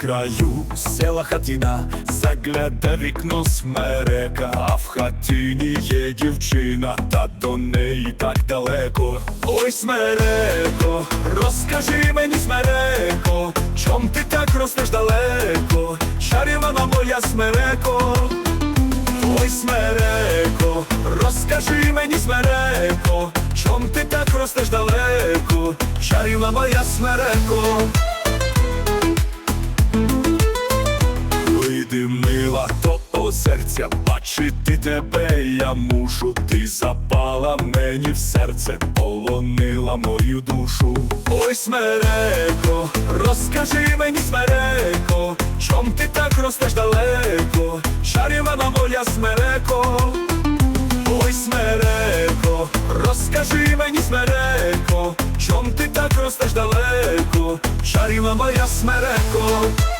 краю села хатина, загляда вікно смерека, а в хатині є дівчина, та до неї так далеко. Ой, смереко, розкажи мені, смереко, чом ти так ростеш далеко, чарівна моя смереко. Ой, смереко, розкажи мені, смереко, чом ти так ростеш далеко, чарівна моя смереко. Серця, бачити тебе я мушу, ти запала мені в серце, полонила мою душу. Ой, смереко, розкажи мені, смереко, чом ти так ростеш далеко, чарівна моя смереко. Ой, смереко, розкажи мені, смереко, чом ти так ростеш далеко, чарівна моя смереко.